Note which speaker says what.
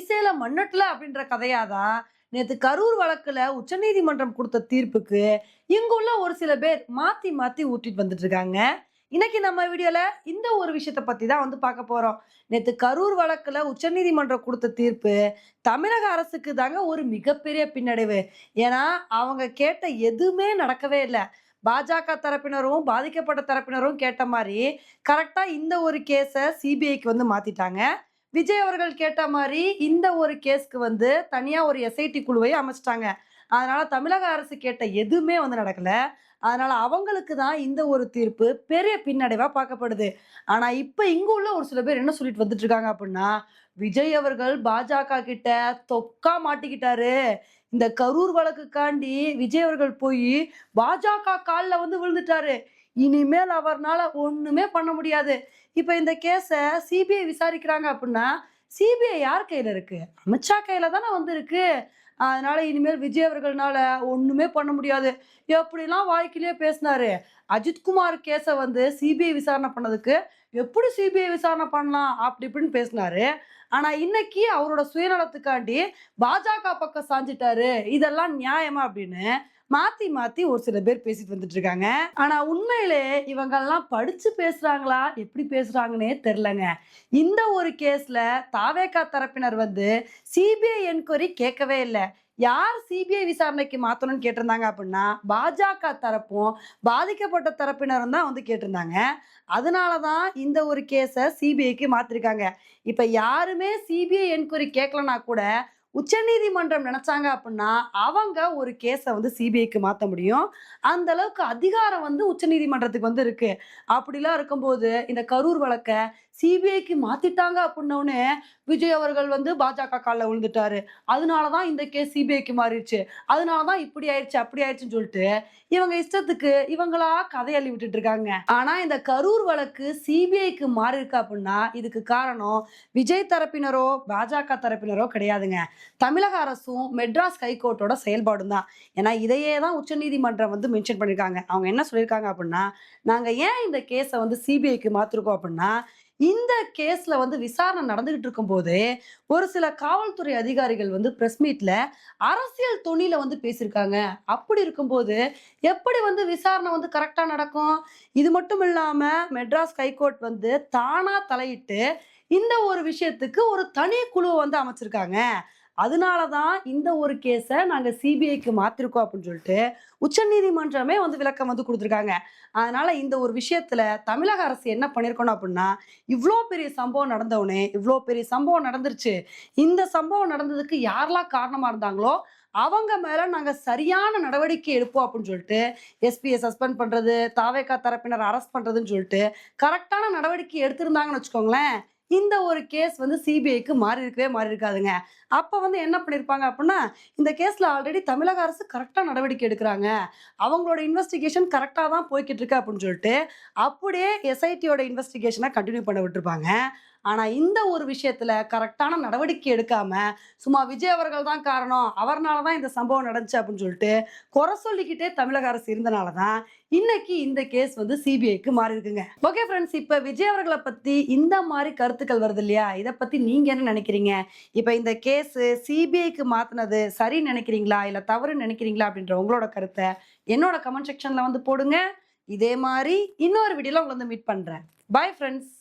Speaker 1: மீசையில மண்ணட்ல அப்படின்ற கதையாதான் நேற்று கரூர் வழக்கில் உச்சநீதிமன்றம் கொடுத்த தீர்ப்புக்கு இங்குள்ள ஒரு சில பேர் மாற்றி மாற்றி ஊட்டிட்டு வந்துட்டு இருக்காங்க இன்னைக்கு நம்ம வீடியோல இந்த ஒரு விஷயத்தை பத்தி தான் வந்து பார்க்க போறோம். நேற்று கரூர் வழக்குல உச்சநீதிமன்றம் கொடுத்த தீர்ப்பு தமிழக அரசுக்கு தாங்க ஒரு மிகப்பெரிய பின்னடைவு. ஏன்னா அவங்க கேட்ட எதுவுமே நடக்கவே இல்லை. பாஜக தரப்பினரும் பாதிக்கப்பட்ட தரப்பினரும் கேட்ட மாதிரி கரெக்டாக இந்த ஒரு கேஸை சிபிஐக்கு வந்து மாற்றிட்டாங்க விஜய் அவர்கள் கேட்ட மாதிரி இந்த ஒரு கேஸ்க்கு வந்து தனியாக ஒரு எஸ்ஐடி குழுவை அமைச்சிட்டாங்க. அதனால தமிழக அரசு கேட்ட எதுவுமே வந்து நடக்கல. அதனால அவங்களுக்கு தான் இந்த ஒரு தீர்ப்பு பெரிய பின்னடைவா பார்க்கப்படுது. ஆனா இப்ப இங்க உள்ள ஒரு சில பேர் என்ன சொல்லிட்டு வந்துட்டு இருக்காங்க அப்படின்னா விஜய் அவர்கள் பாஜக கிட்ட தொக்கா மாட்டிக்கிட்டாரு. இந்த கரூர் வழக்குக்காண்டி விஜய் அவர்கள் போய் பாஜக காலில் வந்து விழுந்துட்டாரு. இனிமேல் அவர்னால ஒண்ணுமே பண்ண முடியாது. இப்ப இந்த கேஸை சிபிஐ விசாரிக்கிறாங்க அப்படின்னா சிபிஐ யார் கையில இருக்கு? அமித்ஷா கையில தானே வந்து இருக்கு அதனால இனிமேல் விஜய் அவர்கள்னால ஒண்ணுமே பண்ண முடியாது. எப்படிலாம் வாய்க்கிலேயே பேசினாரு? அஜித்குமார் கேஸை வந்து சிபிஐ விசாரணை பண்ணதுக்கு எப்படி சிபிஐ விசாரணை பண்ணலாம்? அப்படி இப்படின்னு பேசினாரு. ஆனா இன்னைக்கு அவரோட சுயநலத்துக்காண்டி பாஜக பக்கம் சாஞ்சிட்டாரு. இதெல்லாம் நியாயமா அப்படின்னு மாத்தி மாத்தி ஒரு சில பேர் பேசிட்டு வந்துட்டு இருக்காங்க ஆனா உண்மையிலே இவங்கெல்லாம் படிச்சு பேசுறாங்களா? எப்படி பேசுறாங்கன்னே தெரிலங்க இந்த ஒரு கேஸ்ல தாவேகா தரப்பினர் வந்து சிபிஐ என்கொயரி கேட்கவே இல்லை. யார் சிபிஐ விசாரணைக்கு மாத்தணும்னு கேட்டிருந்தாங்க அப்படின்னா பாஜக தரப்பும் பாதிக்கப்பட்ட தரப்பினரும் தான் வந்து கேட்டிருந்தாங்க. அதனால தான் இந்த ஒரு கேஸை சிபிஐக்கு மாத்திருக்காங்க. இப்போ யாருமே சிபிஐ என்கொயரி கேட்கலனா கூட உச்சநீதிமன்றம் நினைச்சாங்க அப்படின்னா அவங்க ஒரு கேஸை வந்து சிபிஐக்கு மாற்ற முடியும். அந்த அளவுக்கு அதிகாரம் வந்து உச்சநீதிமன்றத்துக்கு வந்து இருக்கு. அப்படிலாம் இருக்கும்போது இந்த கரூர் வழக்கை சிபிஐக்கு மாத்திட்டாங்க அப்படின்னோடனே விஜய் அவர்கள் வந்து பாஜக காலில் விழுந்துட்டாரு. அதனால தான் இந்த கேஸ் சிபிஐக்கு மாறிடுச்சு. அதனால தான் இப்படி ஆயிடுச்சு அப்படி ஆயிடுச்சுன்னு சொல்லிட்டு இவங்க இஷ்டத்துக்கு இவங்களா கதையள்ளி விட்டுட்டு இருக்காங்க. ஆனா இந்த கரூர் வழக்கு சிபிஐக்கு மாறி இருக்கு அப்படின்னா இதுக்கு காரணம் விஜய் தரப்பினரோ பாஜக தரப்பினரோ கிடையாதுங்க. தமிழக அரசும் மெட்ராஸ் ஹைகோர்ட்டோட செயல்பாடும் தான் ஏன்னா இதையே தான் உச்சநீதிமன்றம் வந்து மென்ஷன் பண்ணியிருக்காங்க. அவங்க என்ன சொல்லியிருக்காங்க அப்படின்னா நாங்கள் ஏன் இந்த கேஸை வந்து சிபிஐக்கு மாற்றிருக்கோம் அப்படின்னா இந்த கேஸ்ல வந்து விசாரணை நடந்துகிட்டு இருக்கும்போது ஒரு சில காவல்துறை அதிகாரிகள் வந்து பிரஸ் மீட்ல அரசியல் துணியில வந்து பேசியிருக்காங்க. அப்படி இருக்கும்போது எப்படி வந்து விசாரணை வந்து கரெக்டா நடக்கும்? இது மட்டும் இல்லாம மெட்ராஸ் ஹைகோர்ட் வந்து தானா தலையிட்டு இந்த ஒரு விஷயத்துக்கு ஒரு தனி குழுவை வந்து அமைச்சிருக்காங்க. அதனால தான் இந்த ஒரு கேஸை நாங்கள் சிபிஐக்கு மாற்றிருக்கோம் அப்படின்னு சொல்லிட்டு உச்சநீதிமன்றமே வந்து விளக்கம் வந்து கொடுத்துருக்காங்க. அதனால இந்த ஒரு விஷயத்துல தமிழக அரசு என்ன பண்ணியிருக்கணும் அப்படின்னா இவ்வளோ பெரிய சம்பவம் நடந்தவுடனே இவ்வளோ பெரிய சம்பவம் நடந்துருச்சு. இந்த சம்பவம் நடந்ததுக்கு யாரெல்லாம் காரணமாக இருந்தாங்களோ அவங்க மேல நாங்க சரியான நடவடிக்கை எடுப்போம் அப்படின்னு சொல்லிட்டு எஸ்பியை சஸ்பெண்ட் பண்றது தாவேக்கா தரப்பினர் அரெஸ்ட் பண்றதுன்னு சொல்லிட்டு கரெக்டான நடவடிக்கை எடுத்திருந்தாங்கன்னு வச்சுக்கோங்களேன். இந்த ஒரு கேஸ் வந்து சிபிஐக்கு மாறி இருக்கவே மாறி இருக்காதுங்க. அப்போ வந்து என்ன பண்ணியிருப்பாங்க அப்படின்னா இந்த கேஸில் ஆல்ரெடி தமிழக அரசு கரெக்டாக நடவடிக்கை எடுக்கிறாங்க. அவங்களோட இன்வெஸ்டிகேஷன் கரெக்டாக தான் போய்கிட்டு இருக்கு அப்படின்னு சொல்லிட்டு அப்படியே எஸ்ஐடியோட இன்வெஸ்டிகேஷனை கண்டினியூ பண்ண விட்டுருப்பாங்க. ஆனால் இந்த ஒரு விஷயத்தில் கரெக்டான நடவடிக்கை எடுக்காமல் சும்மா விஜய் அவர்கள் தான் காரணம் அவர்னால தான் இந்த சம்பவம் நடந்துச்சு அப்படின்னு சொல்லிட்டு குறை சொல்லிக்கிட்டே தமிழக அரசு இருந்தனால தான் இன்னைக்கு இந்த கேஸ் வந்து சிபிஐக்கு மாறி இருக்குங்க. ஓகே ஃப்ரெண்ட்ஸ் இப்போ விஜய் அவர்களை பற்றி இந்த மாதிரி கருத்து கருத்துக்கள் வருது இல்லையா? இதை பற்றி நீங்கள் என்ன நினைக்கிறீங்க? இப்போ இந்த கேஸ் சிபிஐக்கு மாற்றினது சரி நினைக்கிறீங்களா? இல்லை தவறு நினைக்கிறீங்களா? அப்படின்ற உங்களோட கருத்தை என்னோட கமெண்ட் செக்ஷனில் வந்து போடுங்க. இதே மாதிரி இன்னொரு வீடியோவில் உங்களை வந்து மீட் பண்ணுறேன் பை ஃப்ரெண்ட்ஸ்